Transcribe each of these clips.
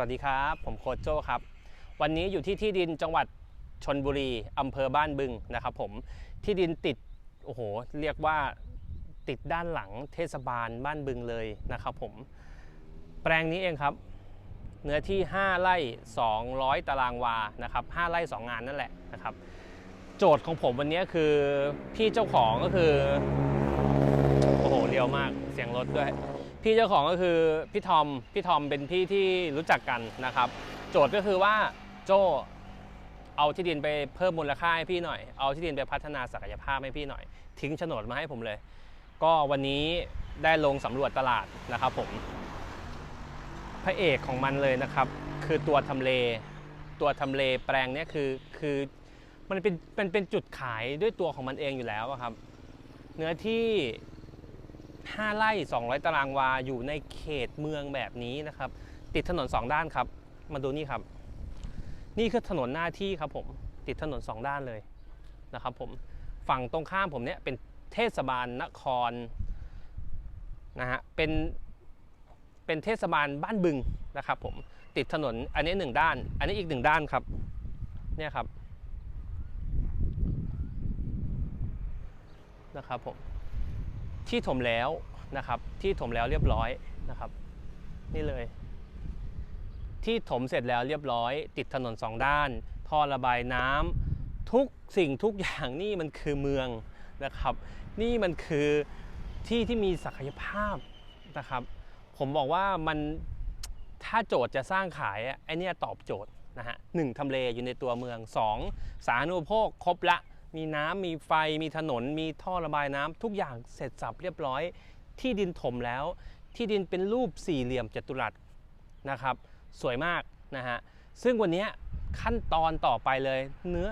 วัสดีครับ ผมโคชโจครับ วันนี้อยู่ที่ที่ดินจังหวัดชนบุรีอำเภอบ้านบึงนะครับผมที่ดินติดโอ้โหเรียกว่าติดด้านหลังเทศบาลบ้านบึงเลยนะครับผมแปลงนี้เองครับ เนื้อที่ 5ไร่200 ตารางวานะครับ5ไร่2งานนั่นแหละนะครับ โจทย์ของผมวันนี้คือพี่เจ้าของก็คือโอ้โหเรียวมากเสียงรถด้วย พี่เจ้าของก็คือพี่ทอม พี่ทอมเป็นพี่ที่รู้จักกันนะครับ โจทย์ก็คือว่าโจเอาที่ดินไปเพิ่มมูลค่าให้พี่หน่อย เอาที่ดินไปพัฒนาศักยภาพให้พี่หน่อย ทิ้งโฉนดมาให้ผมเลย ก็วันนี้ได้ลงสำรวจตลาดนะครับผม พระเอกของมันเลยนะครับ คือตัวทำเล ตัวทำเลแปลงเนี้ยคือคือมันเป็นเป็นเป็นจุดขายด้วยตัวของมันเองอยู่แล้วครับ เนื้อที่ 5 ไร่ 200 ตารางวา อยู่ในเขตเมืองแบบนี้นะครับ ติดถนน 2 ด้านครับ มาดูนี่ครับ นี่คือถนนหน้าที่ครับผม ติดถนน 2 ด้านเลยนะครับผม ฝั่งตรงข้ามผมเนี่ยเป็นเทศบาลนครนะฮะ เป็น เป็นเทศบาลบ้านบึงนะครับผม ติดถนนอันนี้หนึ่งด้าน อันนี้อีกหนึ่งด้านครับ เนี่ยครับ นะครับผม ที่ถมแล้วนะครับที่ถมแล้วเรียบร้อยนะครับ นี่เลย ที่ถมเสร็จแล้วเรียบร้อย ติดถนนสองด้าน ท่อระบายน้ำทุกสิ่งทุกอย่างนี่มันคือเมืองนะครับ นี่มันคือที่ที่มีศักยภาพนะครับ ผมบอกว่ามันถ้าโจทย์จะสร้างขายอะไอเนี้ยตอบโจทย์นะฮะหนึ่งทำเลอยู่ในตัวเมืองสองสาธารณูปโภคครบละ มีน้ำมีไฟมีถนน มีท่อระบายน้ำทุกอย่างเสร็จสับเรียบร้อย ที่ดินถมแล้ว ที่ดินเป็นรูปสี่เหลี่ยมจัตุรัสนะครับ สวยมากนะฮะซึ่งวันนี้ขั้นตอนต่อไปเลยเนื้อ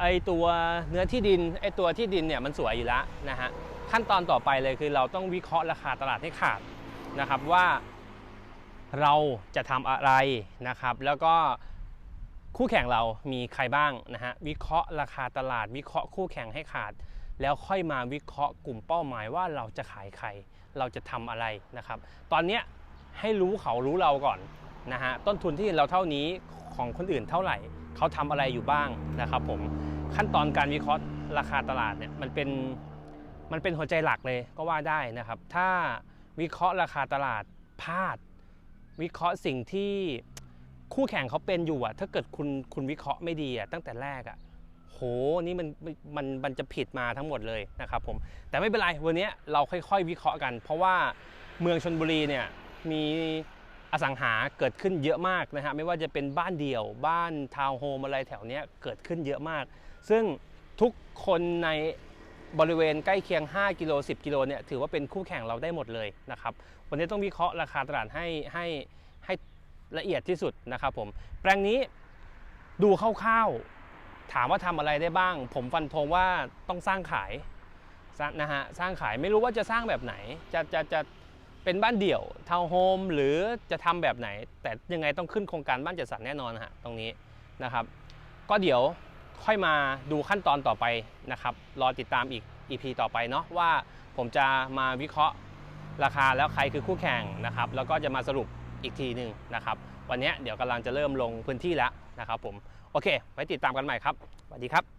ไอตัวเนื้อที่ดินไอตัวที่ดินเนี่ยมันสวยอยู่แล้วนะฮะขั้นตอนต่อไปเลยคือเราต้องวิเคราะห์ราคาตลาดให้ขาดนะครับว่าเราจะทำอะไรนะครับ แล้วก็ คู่แข่งเรามีใครบ้างนะฮะวิเคราะห์ราคาตลาด วิเคราะห์คู่แข่งให้ขาด แล้วค่อยมาวิเคราะห์กลุ่มเป้าหมายว่าเราจะขายใคร เราจะทำอะไรนะครับ ตอนเนี้ยให้รู้เขารู้เราก่อนนะฮะต้นทุนที่เราเท่านี้ของคนอื่นเท่าไหร่ เขาทำอะไรอยู่บ้างนะครับผมขั้นตอนการวิเคราะห์ราคาตลาดเนี่ยมันเป็นมันเป็นหัวใจหลักเลยก็ว่าได้นะครับ ถ้าวิเคราะห์ราคาตลาดพลาด วิเคราะห์สิ่งที่ คู่แข่งเขาเป็นอยู่อะถ้าเกิดคุณคุณวิเคราะห์ไม่ดีอะตั้งแต่แรกอะโหนี่มันมันมันจะผิดมาทั้งหมดเลยนะครับผมแต่ไม่เป็นไรวันนี้เราค่อยๆ วิเคราะห์กัน เพราะว่าเมืองชนบุรีเนี่ยมีอสังหาเกิดขึ้นเยอะมากนะฮะไม่ว่าจะเป็นบ้านเดี่ยว บ้านทาวน์โฮมอะไรแถวเนี้ยเกิดขึ้นเยอะมาก ซึ่งทุกคนในบริเวณใกล้เคียง 5 กิโล 10 กิโลเนี่ยถือว่าเป็นคู่แข่งเราได้หมดเลยนะครับวันนี้ต้องวิเคราะห์ราคาตลาดให้ให้ให้ ละเอียดที่สุดนะครับผมแปลงนี้ดูคร่าวๆถามว่าทำอะไรได้บ้าง ผมฟันธงว่าต้องสร้างขายนะฮะสร้างขายไม่รู้ว่าจะสร้างแบบไหน จะจะจะเป็นบ้านเดี่ยวทาวน์โฮมหรือจะทำแบบไหน แต่ยังไงต้องขึ้นโครงการบ้านจัดสรรแน่นอนฮะตรงนี้นะครับ ก็เดี๋ยวค่อยมาดูขั้นตอนต่อไปนะครับ รอติดตามอีก EP ต่อไปเนาะว่าผมจะมาวิเคราะห์ราคาแล้วใครคือคู่แข่งนะครับ แล้วก็จะมาสรุป อีกทีหนึ่งนะครับ วันนี้เดี๋ยวกำลังจะเริ่มลงพื้นที่แล้วนะครับผม โอเค ไว้ติดตามกันใหม่ครับ สวัสดีครับ